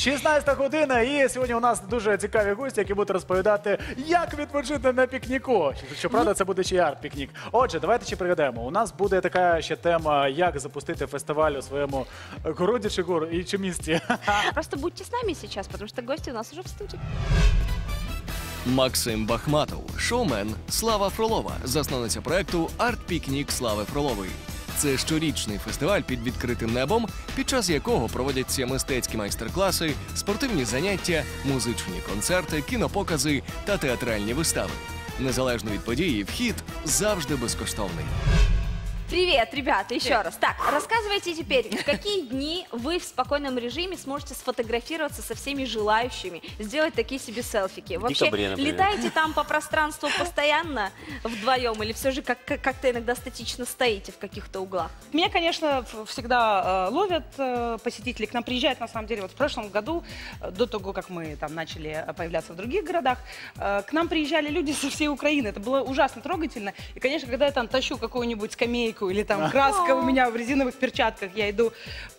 16 година, і сьогодні у нас дуже цікаві гості, які будуть розповідати, як відпочити на пікніку. Щоправда, це буде ще й арт-пікнік. Отже, давайте ще пригадаємо. У нас буде така ще тема, як запустити фестиваль у своєму городі чи гор і чи місті. Просто будьте с нами сейчас, потому что гости у нас уже в студии. Максим Бахматов, шоумен Слава Фролова, засновниця проекту Арт-Пікнік Слави Фролової. Це щорічний фестиваль під відкритим небом, під час якого проводяться мистецькі майстер-класи, спортивні заняття, музичні концерти, кінопокази та театральні вистави. Незалежно від події, вхід завжди безкоштовний. Привет, ребята, еще раз. Так, рассказывайте теперь, в какие дни вы в спокойном режиме сможете сфотографироваться со всеми желающими, сделать такие себе селфики. Вообще, декабре, летаете там по пространству постоянно вдвоем или все же как- как- как-то иногда статично стоите в каких-то углах? Меня, конечно, всегда э, ловят э, посетители, к нам приезжают, на самом деле, вот в прошлом году, э, до того, как мы там начали э, появляться в других городах, э, к нам приезжали люди со всей Украины, это было ужасно трогательно, и, конечно, когда я там тащу какую-нибудь скамейку или там краска у меня в резиновых перчатках, я иду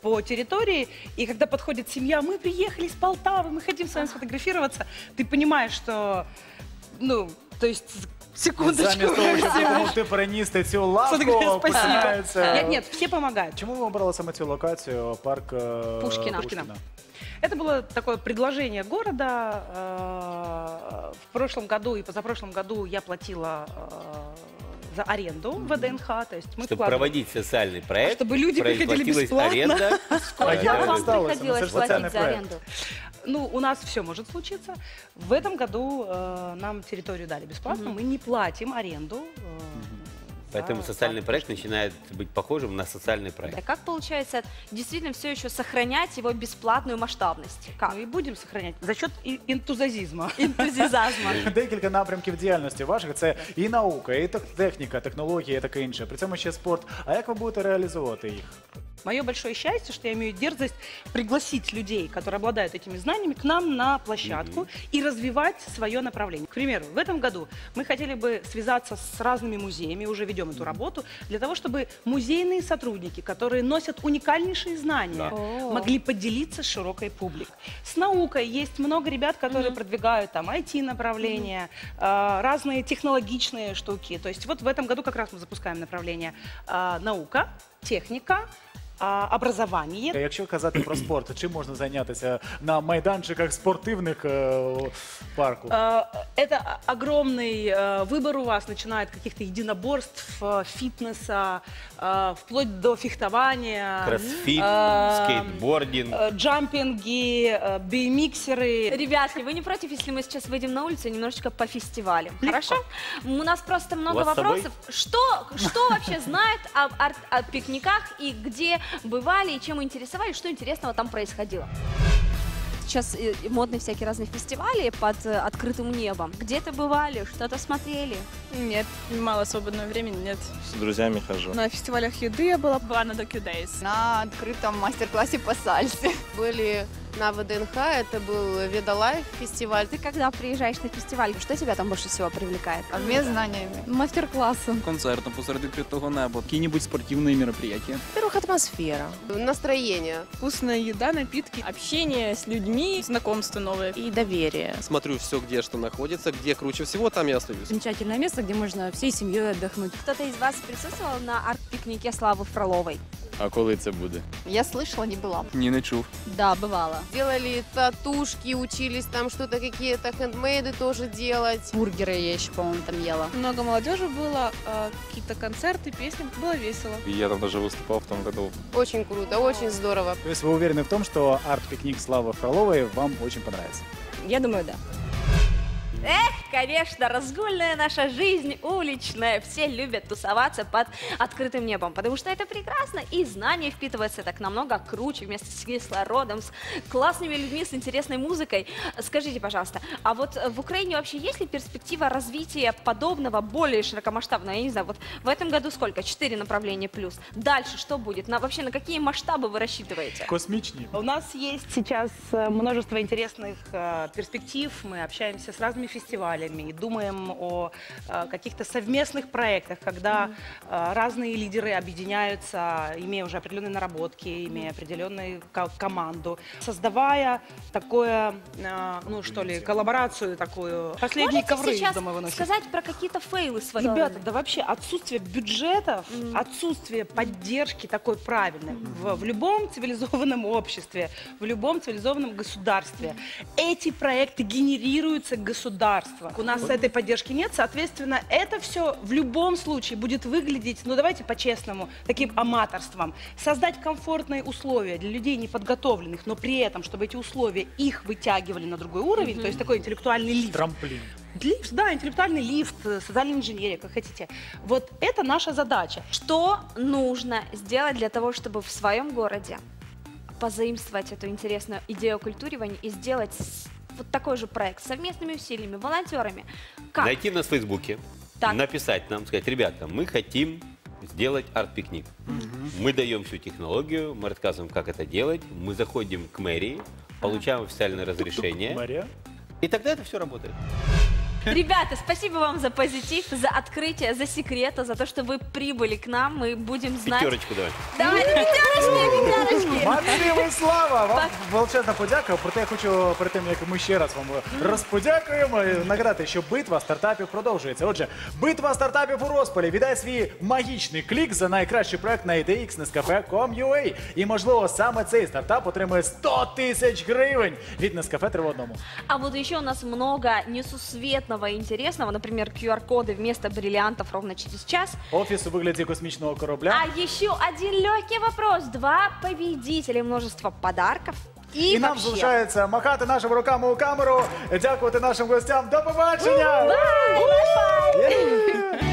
по территории, и когда подходит семья, мы приехали из Полтавы, мы хотим с вами сфотографироваться, ты понимаешь, что, ну, то есть, секундочку. Замість того, щоб допомогти переністи цю лавку, Спасибо. починається. Нет, нет, все помогают. Чому ви обрали саме цю локацію, парк е, Пушкіна. Пушкіна. Это было такое предложение города. Э, В прошлом году и позапрошлом году я платила э, за аренду в ВДНХ. То есть мы Чтобы вкладывали- проводить социальный проект, Чтобы люди приходили бесплатно. аренда. А Сколько як вам приходилось платить за аренду? Ну, у нас все может случиться. В этом году э, нам территорию дали бесплатно. Мы не платим аренду. э, Поэтому за- социальный за- проект начинает быть похожим на социальный проект. А как получается действительно все еще сохранять его бесплатную масштабность? Как? Ну и будем сохранять за счет и- энтузиазма. Энтузиазма. Декілька напрямків діяльності ваших це і наука, і тек- техніка, технологія, і таке інше. При цьому ще спорт. А як ви будете реалізовувати їх? Мое большое счастье, что я имею дерзость пригласить людей, которые обладают этими знаниями, к нам на площадку и развивать свое направление. К примеру, в этом году мы хотели бы связаться с разными музеями, уже ведем эту работу, для того, чтобы музейные сотрудники, которые носят уникальнейшие знания, О. могли поделиться с широкой публикой. С наукой есть много ребят, которые Мгм. продвигают там IT-направления, э, разные технологичные штуки. То есть вот в этом году как раз мы запускаем направление э, наука, техника, а, образование. Якщо казати про спорт, чим можна зайнятися на майданчиках спортивних е, парку? Это огромный э, выбор у вас, начиная от каких-то единоборств, э, фитнеса, э, вплоть до фехтования, Кроссфит, э, скейтбординг. э, джампинги, э, BMXеры. Ребятки, вы не против, если мы сейчас выйдем на улицу и немножечко по фестивалям? Хорошо? У нас просто много вас с собой? вопросов. Что, что вообще знает об, арт- о пикниках и где бывали, и чем интересовались, что интересного там происходило? Сейчас э, модные всякие разные фестивали под э, открытым небом. Где-то бывали, что-то смотрели. Нет, мало свободного времени, нет. С друзьями хожу. На фестивалях еды я была, была на Docu Days. на открытом мастер-классе по сальсе. Были на ВДНХ, это был Ведалайф фестиваль. Ты когда приезжаешь на фестиваль, что тебя там больше всего привлекает? Обмен знаниями. Мастер-классы. концертом посеред відкритого неба, які-небудь спортивні мероприятия. Во-первых, атмосфера. Настроение. Вкусная еда, напитки, общение с людьми, знакомства новые. И доверие. Смотрю все, где что находится, где круче всего, там я остаюсь. Замечательное место, где можно всей семьей отдохнуть. Кто-то из вас присутствовал на арт-пикнике Славы Фроловой? А коли це буде? Я слышала, не была. Ні, не чув. Да, бывало. Делали татушки, учились там что-то, какие-то хендмейды тоже делать. Бургеры я еще, по-моему, там ела. Много молодежи было, а, какие-то концерты, песни. Было весело. Я там даже выступал в том году. Очень круто, очень здорово. То есть вы уверены в том, что арт-пикник Славы Фроловой вам очень понравится? Я думаю, да. Конечно, разгульная наша жизнь, уличная. Все любят тусоваться под открытым небом, потому что это прекрасно, и знания впитываются так намного круче, вместе с кислородом, с классными людьми, с интересной музыкой. Скажите, пожалуйста, а вот в Украине вообще есть ли перспектива развития подобного, более широкомасштабного? Я не знаю, вот в этом году сколько? Четыре направления плюс. Дальше что будет? На, вообще на какие масштабы вы рассчитываете? Космічні. У нас есть сейчас э, множество интересных э, перспектив. Мы общаемся с разными фестивалями, думаем о э, каких-то совместных проектах, когда э, разные лидеры объединяются, имея уже определенные наработки, имея определенную ко- команду, создавая такое, э, ну что ли, коллаборацию такую. Последние Можете ковры из сейчас дома выносят. сказать про какие-то фейлы свои? Ребята, да вообще отсутствие бюджетов, отсутствие поддержки такой правильной в, в любом цивилизованном обществе, в любом цивилизованном государстве. Эти проекты генерируются государством. У нас этой поддержки нет, соответственно, это все в любом случае будет выглядеть, ну давайте по-честному, таким аматорством. Создать комфортные условия для людей неподготовленных, но при этом, чтобы эти условия их вытягивали на другой уровень, то есть такой интеллектуальный лифт. Трамплин. Лифт, да, интеллектуальный лифт, э, социальная инженерия, как хотите. Вот это наша задача. Что нужно сделать для того, чтобы в своем городе позаимствовать эту интересную идею оккультуривания и сделать вот такой же проект совместными усилиями, волонтерами? Как? Найти нас в Фейсбуке, Так. написать нам, сказать, ребята, мы хотим сделать арт-пикник. Мы даем всю технологию, мы рассказываем, как это делать, мы заходим к мэрии, получаем официальное разрешение, Мария? и тогда это все работает. Ребята, спасибо вам за позитив, за открытие, за секреты, за то, что вы прибыли к нам. Мы будем знать. Пятерочку давай. Давайте, пятерочки, пятерочки. Максим і Слава! Вам величезна подяка. Проте я хочу перед тим, як ми ще раз вам розподякуємо, і нагадати, що битва стартапів продовжується. Отже, битва стартапів у розпалі. Віддай свій магічний клік за найкращий проект на IDX Nescafe.com.ua. І можливо саме цей стартап отримує 100 тисяч гривень від Nescafe три в одному. А вот еще у нас много понятного и интересного. Например, QR-коды вместо бриллиантов ровно через час. Офис в выгляде космичного корабля. А еще один легкий вопрос. Два победителя множество подарков. и і нам залишається махати нашим руками у камеру. Дякувати нашим гостям. До побачення! Бай! Бай!